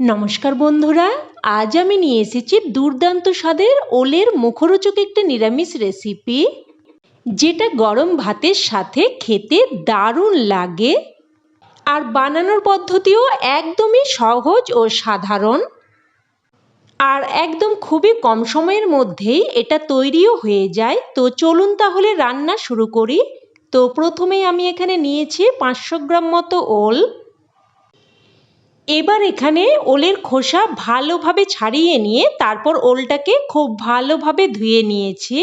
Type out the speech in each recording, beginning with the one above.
নমস্কার বন্ধুরা, আজ আমি নিয়ে এসেছি দুর্দান্ত স্বাদের ওলের মুখরোচক একটা নিরামিষ রেসিপি যেটা গরম ভাতের সাথে খেতে দারুণ লাগে আর বানানোর পদ্ধতিও একদমই সহজ ও সাধারণ আর একদম খুবই কম সময়ের মধ্যেই এটা তৈরিও হয়ে যায়। তো চলুন তাহলে রান্না শুরু করি। তো প্রথমেই আমি এখানে নিয়েছি পাঁচশো গ্রাম মতো ওল। এবার এখানে ওলের খোসা ভালোভাবে ছাড়িয়ে নিয়ে তারপর ওলটাকে খুব ভালোভাবে ধুয়ে নিয়েছি।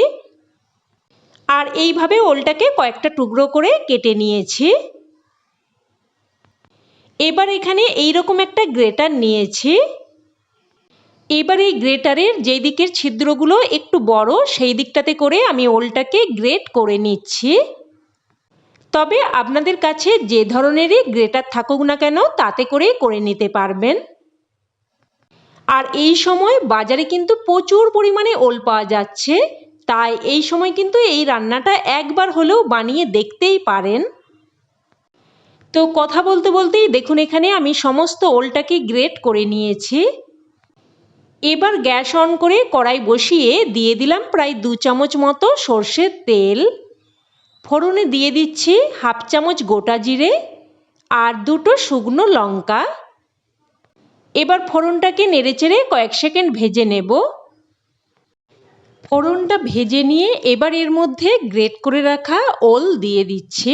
আর এইভাবে ওলটাকে কয়েকটা টুকরো করে কেটে নিয়েছি। এবার এখানে এই রকম একটা গ্রেটার নিয়েছি। এবার এই গ্রেটারের যেই দিকের ছিদ্রগুলো একটু বড়, সেই দিকটাতে করে আমি ওলটাকে গ্রেট করে নিচ্ছি। তবে আপনাদের কাছে যে ধরনেরই গ্রেটার থাকুক না কেন, তাতে করে করে নিতে পারবেন। আর এই সময় বাজারে কিন্তু প্রচুর পরিমাণে ওল পাওয়া যাচ্ছে। তাই এই সময় কিন্তু এই রান্নাটা একবার হলেও বানিয়ে দেখতেই পারেন। তো কথা বলতে বলতেই দেখুন, এখানে আমি সমস্ত ওলটাকে গ্রেট করে নিয়েছি। এবার গ্যাস অন করে কড়াই বসিয়ে দিয়ে দিলাম প্রায় দু চামচ মতো সর্ষের তেল। ফোড়নে দিয়ে দিচ্ছি হাফ চামচ গোটা জিরে আর দুটো শুকনো লঙ্কা। এবার ফোড়নটাকে নেড়েচেড়ে কয়েক সেকেন্ড ভেজে নেব। ফোড়নটা ভেজে নিয়ে এবার এর মধ্যে গ্রেট করে রাখা ওল দিয়ে দিচ্ছি।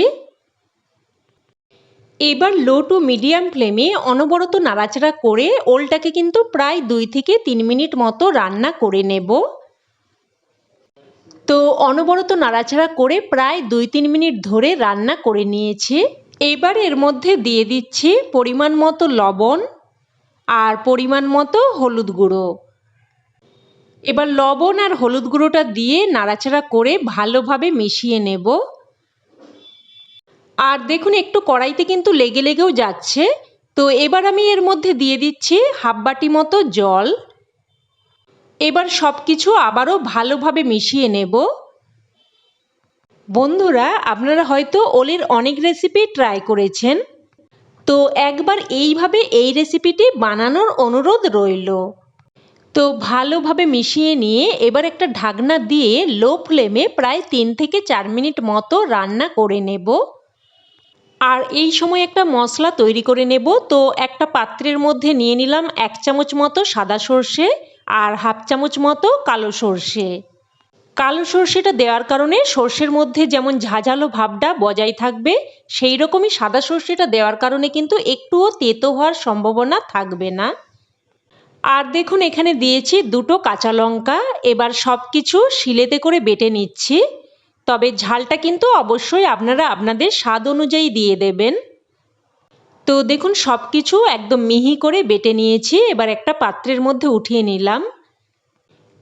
এবার লো টু মিডিয়াম ফ্লেমে অনবরত নাড়াচাড়া করে ওলটাকে কিন্তু প্রায় দুই থেকে তিন মিনিট মতো রান্না করে নেব। তো অনবরত নাড়াচাড়া করে প্রায় দুই তিন মিনিট ধরে রান্না করে নিয়েছি। এবার এর মধ্যে দিয়ে দিচ্ছি পরিমাণ মতো লবণ আর পরিমাণ মতো হলুদ গুঁড়ো। এবার লবণ আর হলুদ গুঁড়োটা দিয়ে নাড়াচাড়া করে ভালোভাবে মিশিয়ে নেব। আর দেখুন, একটু কড়াইতে কিন্তু লেগে লেগেও যাচ্ছে। তো এবার আমি এর মধ্যে দিয়ে দিচ্ছি হাফ বাটি মতো জল। এবার সব কিছু আবারও ভালোভাবে মিশিয়ে নেব। বন্ধুরা, আপনারা হয়তো ওলের অনেক রেসিপি ট্রাই করেছেন। তো একবার এইভাবে এই রেসিপিটি বানানোর অনুরোধ রইল। তো ভালোভাবে মিশিয়ে নিয়ে এবার একটা ঢাকনা দিয়ে লো ফ্লেমে প্রায় তিন থেকে চার মিনিট মতো রান্না করে নেব। আর এই সময় একটা মশলা তৈরি করে নেব। তো একটা পাত্রের মধ্যে নিয়ে নিলাম এক চামচ মতো সাদা সর্ষে আর হাফ চামচ মতো কালো সর্ষে। কালো সর্ষেটা দেওয়ার কারণে সর্ষের মধ্যে যেমন ঝাঁঝালো ভাবটা বজায় থাকবে, সেই রকমই সাদা সর্ষেটা দেওয়ার কারণে কিন্তু একটুও তেতো হওয়ার সম্ভাবনা থাকবে না। আর দেখুন, এখানে দিয়েছি দুটো কাঁচা লঙ্কা। এবার সব কিছু শিলেতে করে বেটে নিচ্ছি। তবে ঝালটা কিন্তু অবশ্যই আপনারা আপনাদের স্বাদ অনুযায়ী দিয়ে দেবেন। তো দেখুন সব কিছু একদম মিহি করে বেটে নিয়েছি। এবার একটা পাত্রের মধ্যে উঠিয়ে নিলাম।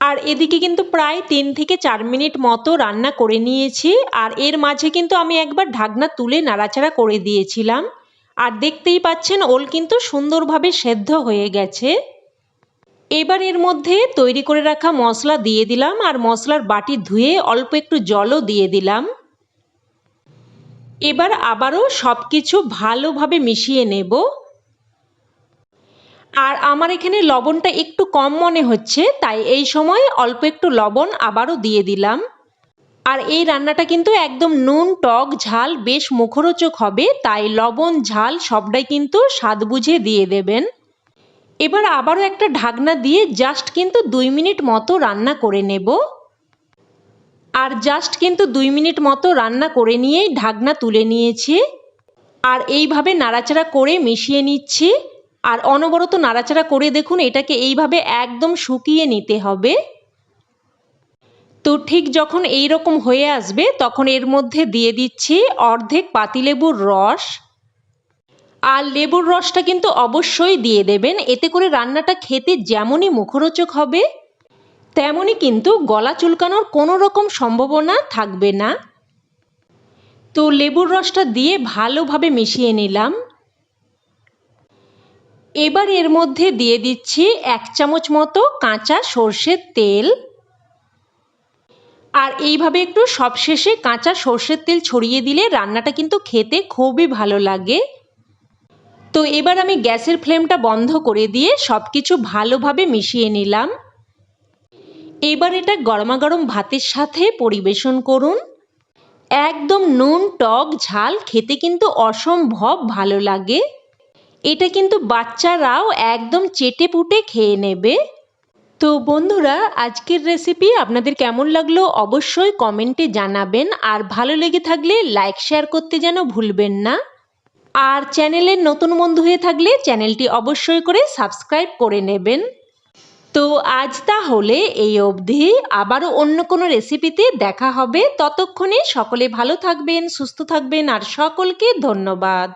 আর এদিকে কিন্তু প্রায় তিন থেকে চার মিনিট মতো রান্না করে নিয়েছি। আর এর মাঝে কিন্তু আমি একবার ঢাকনা তুলে নাড়াচাড়া করে দিয়েছিলাম। আর দেখতেই পাচ্ছেন, ওল কিন্তু সুন্দরভাবে সেদ্ধ হয়ে গেছে। এবার এর মধ্যে তৈরি করে রাখা মশলা দিয়ে দিলাম। আর মশলার বাটি ধুয়ে অল্প একটু জলও দিয়ে দিলাম। এবার আবারও সব কিছু ভালোভাবে মিশিয়ে নেব। আর আমার এখানে লবণটা একটু কম মনে হচ্ছে, তাই এই সময় অল্প একটু লবণ আবারও দিয়ে দিলাম। আর এই রান্নাটা কিন্তু একদম নুন, টক, ঝাল বেশ মুখরোচক হবে, তাই লবণ, ঝাল সবটাই কিন্তু স্বাদ বুঝে দিয়ে দেবেন। এবার আবারও একটা ঢাকনা দিয়ে জাস্ট কিন্তু দুই মিনিট মতো রান্না করে নেব। আর জাস্ট কিন্তু দুই মিনিট মতো রান্না করে নিয়েই ঢাকনা তুলে নিয়েছি। আর এইভাবে নাড়াচাড়া করে মিশিয়ে নিচ্ছি। আর অনবরত নাড়াচাড়া করে দেখুন, এটাকে এইভাবে একদম শুকিয়ে নিতে হবে। তো ঠিক যখন এই রকম হয়ে আসবে, তখন এর মধ্যে দিয়ে দিচ্ছি অর্ধেক পাতিলেবুর রস। আর লেবুর রসটা কিন্তু অবশ্যই দিয়ে দেবেন। এতে করে রান্নাটা খেতে যেমনই মুখরোচক হবে তেমনই কিন্তু গলা চুলকানোর কোনো রকম সম্ভাবনা থাকবে না। তো লেবুর রসটা দিয়ে ভালোভাবে মিশিয়ে নিলাম। এবার এর মধ্যে দিয়ে দিচ্ছি এক চামচ মতো কাঁচা সর্ষের তেল। আর এইভাবে একটু সবশেষে কাঁচা সর্ষের তেল ছড়িয়ে দিলে রান্নাটা কিন্তু খেতে খুবই ভালো লাগে। তো এবার আমি গ্যাসের ফ্লেমটা বন্ধ করে দিয়ে সব কিছু ভালোভাবে মিশিয়ে নিলাম। এবার এটা গরমাগরম ভাতের সাথে পরিবেশন করুন। একদম নুন, টক, ঝাল খেতে কিন্তু অসম্ভব ভালো লাগে। এটা কিন্তু বাচ্চারাও একদম চেটে পুটে খেয়ে নেবে। তো বন্ধুরা, আজকের রেসিপি আপনাদের কেমন লাগল অবশ্যই কমেন্টে জানাবেন। আর ভালো লেগে থাকলে লাইক শেয়ার করতে যেন ভুলবেন না। আর চ্যানেলের নতুন বন্ধু হয়ে থাকলে চ্যানেলটি অবশ্যই করে সাবস্ক্রাইব করে নেবেন। তো আজ তাহলে এই অবধি। আবারও অন্য কোনো রেসিপিতে দেখা হবে। ততক্ষণে সকলে ভালো থাকবেন, সুস্থ থাকবেন, আর সকলকে ধন্যবাদ।